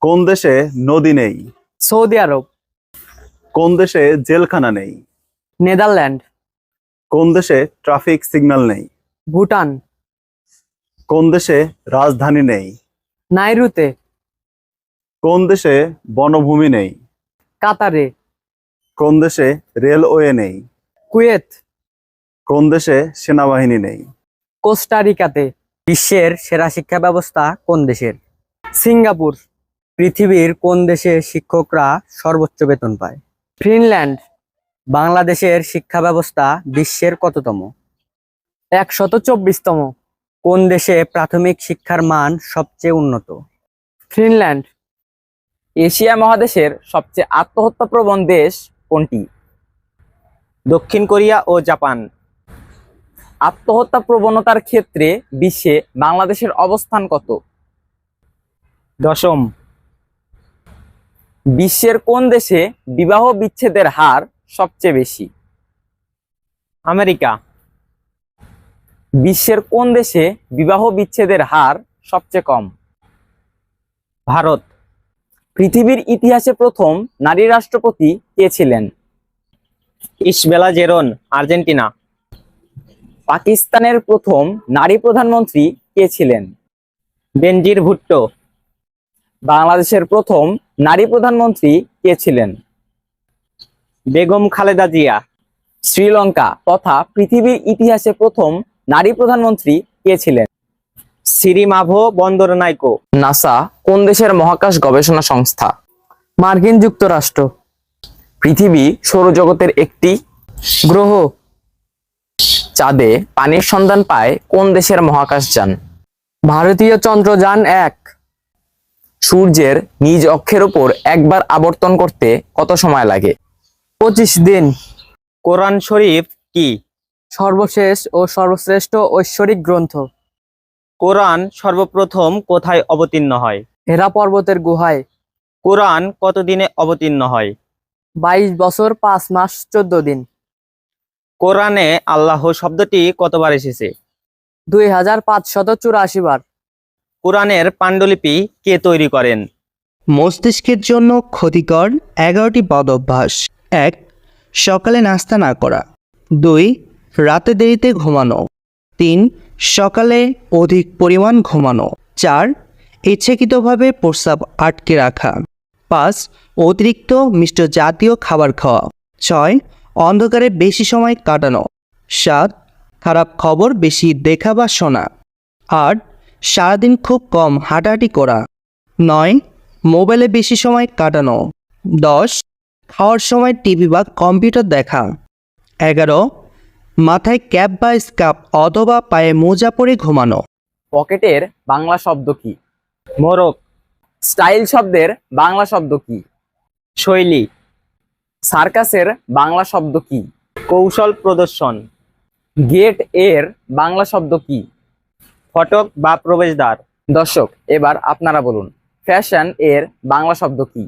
কোন দেশে নদী নেই? Saudi Arab. কোন দেশে জেলখানা নেই? নেদারল্যান্ড। কোন দেশে ট্রাফিক সিগন্যাল নেই? ভুটান। কোন দেশে রাজধানী নেই? নাইরুতে। কোন দেশে বনভূমি নেই? কাতারে। কোন দেশে রেলওয়ে নেই? কুয়েত। কোন দেশে সেনাবাহিনী নেই? কোস্টারিকাতে। বিশ্বের সেরা শিক্ষা ব্যবস্থা কোন দেশের? সিঙ্গাপুর। পৃথিবীর কোন দেশে শিক্ষকরা সর্বোচ্চ বেতন পায়? ফিনল্যান্ড বাংলাদেশের শিক্ষা ব্যবস্থা বিশ্বের কততম? একশত চব্বিশতম। কোন দেশে প্রাথমিক শিক্ষার মান সবচেয়ে উন্নত? ফিনল্যান্ড। এশিয়া মহাদেশের সবচেয়ে আত্মহত্যাপ্রবণ দেশ কোনটি? দক্ষিণ কোরিয়া ও জাপান। আত্মহত্যা প্রবণতার ক্ষেত্রে বিশ্বে বাংলাদেশের অবস্থান কত? দশম। বিশ্বের কোন দেশে বিবাহ বিচ্ছেদের হার সবচেয়ে বেশি? আমেরিকা। বিশ্বের কোন দেশে বিবাহ বিচ্ছেদের হার সবচেয়ে কম? ভারত। পৃথিবীর ইতিহাসে প্রথম নারী রাষ্ট্রপতি কে ছিলেন? Isabella Peron, Argentina. পাকিস্তানের প্রথম নারী প্রধানমন্ত্রী কে ছিলেন? বেনজির ভুট্টো। বাংলাদেশের প্রথম নারী প্রধানমন্ত্রী কে ছিলেন? বেগম খালেদা জিয়া, শ্রীলঙ্কা তথা পৃথিবীর ইতিহাসে প্রথম নারী প্রধানমন্ত্রী কে ছিলেন? সিরিমাভো বন্দরনাইকো নাসা কোন দেশের মহাকাশ গবেষণা সংস্থা? মার্কিন যুক্তরাষ্ট্র, পৃথিবী সৌরজগতের একটি গ্রহ, চাঁদে পানির সন্ধান পায় কোন দেশের মহাকাশ যান? ভারতীয় চন্দ্রযান এক সূর্যের নিজ অক্ষের উপর একবার আবর্তন করতে কত সময় লাগে? পঁচিশ দিন। কোরআন শরীফ কি? সর্বশেষ ও সর্বশ্রেষ্ঠ ঐশ্বরিক গ্রন্থ। কোরআন সর্বপ্রথম কোথায় অবতীর্ণ হয়? হেরা পর্বতের গুহায়। কোরআন কতদিনে অবতীর্ণ হয়? বাইশ বছর পাঁচ মাস চোদ্দ দিন। কোরআনে আল্লাহ শব্দটি কতবার এসেছে? দুই হাজার পাঁচশত চুরাশি বার। কোরআনের পাণ্ডুলিপি কে তৈরি করেন? মস্তিষ্কের জন্য ক্ষতিকর এগারোটি বদ অভ্যাস। এক, সকালে নাস্তা না করা। দুই, রাতে দেরিতে ঘুমানো। তিন, সকালে অধিক পরিমাণ ঘুমানো। চার, ইচ্ছাকৃতভাবে প্রস্রাব আটকে রাখা। পাঁচ, অতিরিক্ত মিষ্ট জাতীয় খাবার খাওয়া। ছয়, অন্ধকারে বেশি সময় কাটানো। সাত, খারাপ খবর বেশি দেখা বা শোনা। আট সারাদিন খুব কম হাঁটাহাঁটি করা। নয়, মোবাইলে বেশি সময় কাটানো। দশ, খাওয়ার সময় টিভি বা কম্পিউটার দেখা। এগারো, মাথায় ক্যাপ বা স্কাপ অথবা পায়ে মোজা পরে ঘুমানো। পকেটের বাংলা শব্দ কি? মোরক স্টাইল শব্দের বাংলা শব্দ কি? শৈলী। সার্কাসের বাংলা শব্দ কি? কৌশল প্রদর্শন। গেটের বাংলা শব্দ কি? ফটক বা প্রবেশদ্বার। দর্শক এবার আপনারা বলুন ফ্যাশন এর বাংলা শব্দ কি?